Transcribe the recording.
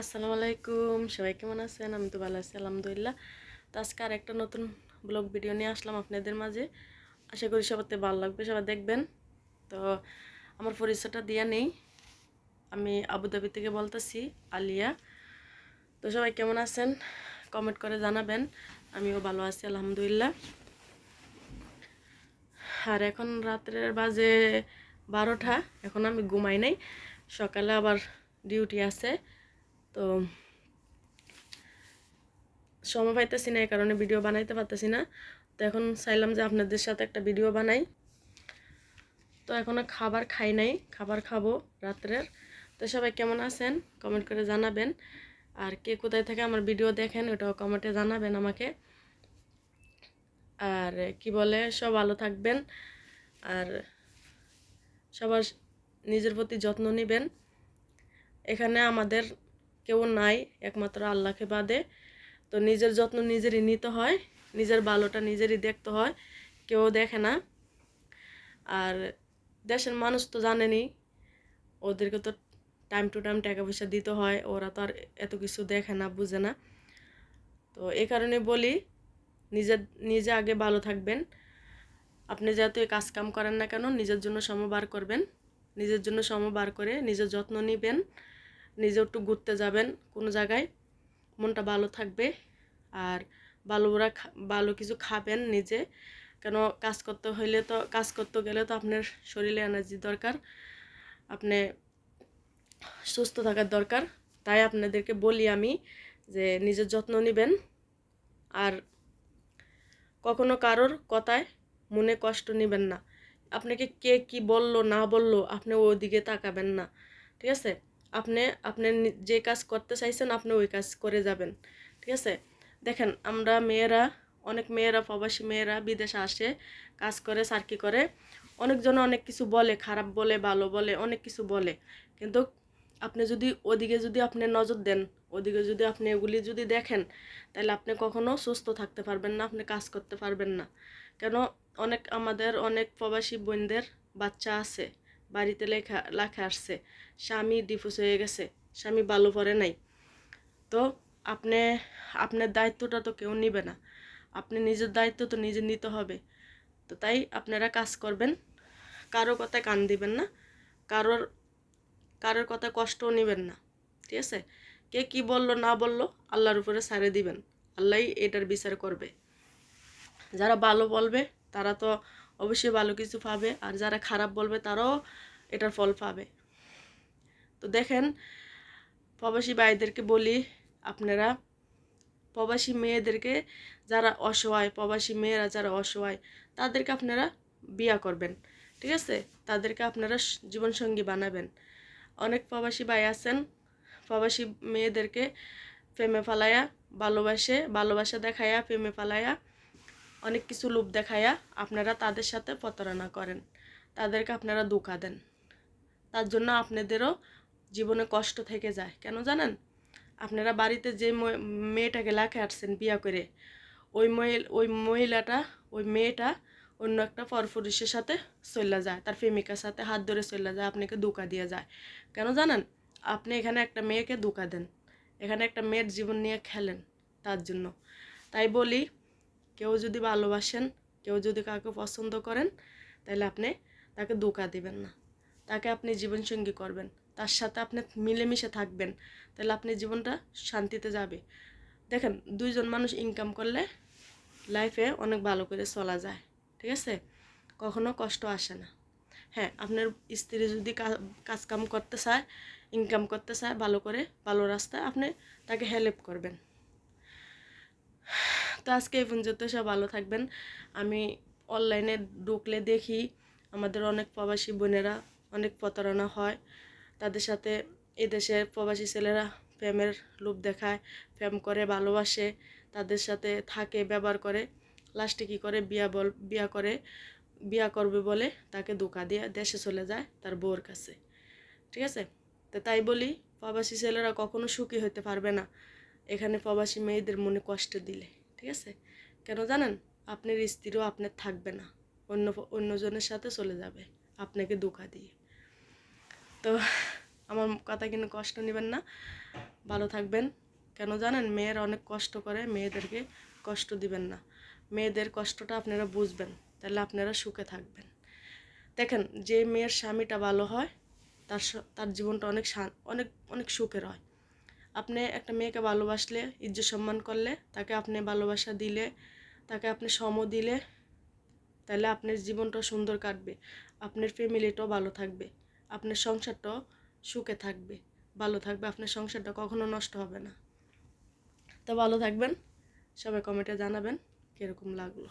আসসালামু আলাইকুম, সবাই কেমন আছেন? আমি তো ভালো আছি, আলহামদুলিল্লাহ। তো আজকে আর একটা নতুন ব্লগ ভিডিও নিয়ে আসলাম আপনাদের মাঝে। আশা করি সবাতে ভালো লাগবে, সবাই দেখবেন। তো আমার পরিচয়টা দেওয়া নেই। আমি আবুধাবি থেকে বলতেছি, আলিয়া। তো সবাই কেমন আছেন? কমেন্ট করে জানাবেন। আমিও ভালো আছি, আলহামদুলিল্লাহ। আর এখন রাত্রের বাজে বারোটা, এখন আমি ঘুমাই নাই। সকালে আবার ডিউটি আছে। তো সময় পাইতেছি না, এই কারণে ভিডিও বানাইতে পারতেছি না। তো এখন চাইলাম যে আপনাদের সাথে একটা ভিডিও বানাই। তো এখনও খাবার খাই নাই, খাবার খাব রাত্রের। তো সবাই কেমন আছেন? কমেন্ট করে জানাবেন। আর কে কোথায় থেকে আমার ভিডিও দেখেন, ওটাও কমেন্টে জানাবেন আমাকে। আর কি বলে, সব ভালো থাকবেন। আর সবার নিজের প্রতি যত্ন নেবেন। এখানে আমাদের কেউ নাই, একমাত্র আল্লাহকে বাদে। তো নিজের যত্ন নিজেরই নিতে হয়, নিজের ভালোটা নিজেরই দেখতে হয়, কেউ দেখে না। আর দেশের মানুষ তো জানেনি, ওদেরকে তো টাইম টু টাইম টাকা পয়সা দিতে হয়, ওরা তো আর এত কিছু দেখে না, বুঝে না। তো এই কারণে বলি নিজের নিজে আগে ভালো থাকবেন। আপনি যতই কাজ কাম করেন না কেন, নিজের জন্য সময় বার করবেন। নিজের জন্য সময় বার করে নিজের যত্ন নেবেন। নিজে একটু ঘুরতে যাবেন কোনো জায়গায়। মনটা ভালো থাকবে। আর ভালো ওরা ভালো কিছু খাবেন নিজে। কেন কাজ করতে হইলে তো, কাজ করতে গেলে তো আপনার শরীরে এনার্জি দরকার। আপনি সুস্থ থাকার দরকার। তাই আপনাদেরকে বলি আমি যে নিজের যত্ন নেবেন। আর কখনো কারোর কথায় মনে কষ্ট নেবেন না। আপনাকে কে কি বলল, না বলল আপনি ওদিকে তাকাবেন না। ঠিক আছে? আপনি আপনি যে কাজ করতে চাইছেন আপনি ওই কাজ করে যাবেন। ঠিক আছে? দেখেন, আমরা মেয়েরা, অনেক মেয়েরা, প্রবাসী মেয়েরা বিদেশে আসে, কাজ করে সার্কি করে। অনেকজন অনেক কিছু বলে, খারাপ বলে, ভালো বলে, অনেক কিছু বলে। কিন্তু আপনি যদি ওদিকে যদি আপনি নজর দেন, ওদিকে যদি আপনি এগুলি যদি দেখেন, তাহলে আপনি কখনো সুস্থ থাকতে পারবেন না, আপনি কাজ করতে পারবেন না। কেন? অনেক আমাদের অনেক প্রবাসী বোনদের বাচ্চা আছে। বাড়িতে লেখা লেখা আসছে, স্বামী ডিফুস হয়ে গেছে, স্বামী ভালো পরে নাই। তো আপনি, আপনার দায়িত্বটা তো কেউ নিবে না। আপনি নিজের দায়িত্ব তো নিজে নিতে হবে। তো তাই আপনারা কাজ করবেন। কারও কথায় কান দিবেন না। কারোর কারোর কথা কষ্টও নেবেন না। ঠিক আছে? কে কি বলল, না বলল, আল্লাহর উপরে সারে দিবেন। আল্লাহই এটার বিচার করবে। যারা ভালো বলবে, তারা তো অবশ্যই ভালো কিছু পাবে। আর যারা খারাপ বলবে, তারাও এটার ফল পাবে। তো দেখেন, প্রবাসী ভাইদেরকে বলি আপনারা, প্রবাসী মেয়েদেরকে যারা অসহায়, প্রবাসী মেয়েরা যারা অসহায়, তাদেরকে আপনারা বিয়া করবেন। ঠিক আছে? তাদেরকে আপনারা জীবনসঙ্গী বানাবেন। অনেক প্রবাসী ভাই আছেন, প্রবাসী মেয়েদেরকে প্রেমে ফালাইয়া, ভালোবাসে, ভালোবাসা দেখাইয়া প্রেমে ফালাইয়া অনেক কিছু লোভ দেখাইয়া আপনারা তাদের সাথে প্রতারণা করেন। তাদেরকে আপনারা ধোকা দেন। তার জন্য আপনাদেরও জীবনে কষ্ট থেকে যায়। কেন জানেন? আপনারা বাড়িতে যে মেয়েটাকে লেখে আসছেন বিয়া করে, ওই ওই মহিলাটা, ওই মেয়েটা অন্য একটা পরপুরুষের সাথে চলে যায়। তার প্রেমিকার সাথে হাত ধরে চলে যায়, আপনাকে ধোকা দিয়ে যায়। কেন জানেন? আপনি এখানে একটা মেয়েকে ধোকা দেন। এখানে একটা মেয়ের জীবন নিয়ে খেলেন তার জন্য। তাই বলি কেউ যদি ভালোবাসেন, কেউ যদি কাউকে পছন্দ করেন তাহলে আপনি তাকে ধোকা দিবেন না। তাকে আপনি জীবনসঙ্গী করবেন। তার সাথে আপনি মিলেমিশে থাকবেন তাহলে আপনি জীবনটা শান্তিতে যাবে। দেখেন, দুইজন মানুষ ইনকাম করলে লাইফে অনেক ভালো করে চলা যায়, ঠিক আছে? কখনো কষ্ট আসে না। হ্যাঁ আপনার স্ত্রী যদি কাজ কাম করতে চায় ইনকাম করতে চায়, ভালো করে, ভালো রাস্তায় আপনি তাকে হেল্প করবেন। তো আজকে এই পর্যন্ত সব ভালো থাকবেন। আমি অনলাইনে ঢুকলে দেখি আমাদের অনেক প্রবাসী বোনেরা অনেক প্রতারণা হয়। তাদের সাথে এদেশের প্রবাসী ছেলেরা প্রেমের লোভ দেখায়, প্রেম করে, ভালোবাসে, তাদের সাথে থাকে, ব্যবহার করে লাস্টে কী করে? বিয়া বল, বিয়া করে, বিয়া করবে বলে তাকে ধোকা দিয়ে দেশে চলে যায় তার বউর কাছে। ঠিক আছে? তো তাই বলি, প্রবাসী ছেলেরা কখনো সুখী হতে পারবে না। এখানে প্রবাসী মেয়েদের মনে কষ্ট দিলে। ঠিক আছে? কেন জানেন? আপনার স্ত্রীও আপনার থাকবে না। অন্য অন্যজনের সাথে চলে যাবে আপনাকে ধোকা দিয়ে। তো আমার কথা কিন্তু কষ্ট নেবেন না। ভালো থাকবেন। কেন জানেন? মেয়ের অনেক কষ্ট করে মেয়েদেরকে কষ্ট দিবেন না। মেয়েদের কষ্টটা আপনারা বুঝবেন। তাহলে আপনারা সুখে থাকবেন। দেখেন, যে মেয়ের স্বামীটা ভালো হয়, তার তার জীবনটা অনেক অনেক অনেক সুখের হয়। আপনি একটা মেয়েকে ভালোবাসলে, ইজ্জত সম্মান করলে, তাকে আপনি ভালোবাসা দিলে, তাকে আপনি সম দিলে, তাহলে আপনার জীবনটা সুন্দর কাটবে, আপনার ফ্যামিলিটাও ভালো থাকবে, আপনার সংসারটাও সুখে থাকবে, ভালো থাকবে, আপনার সংসারটা কখনো নষ্ট হবে না। তো ভালো থাকবেন, সবাই কমেন্টে জানাবেন, কীরকম লাগল।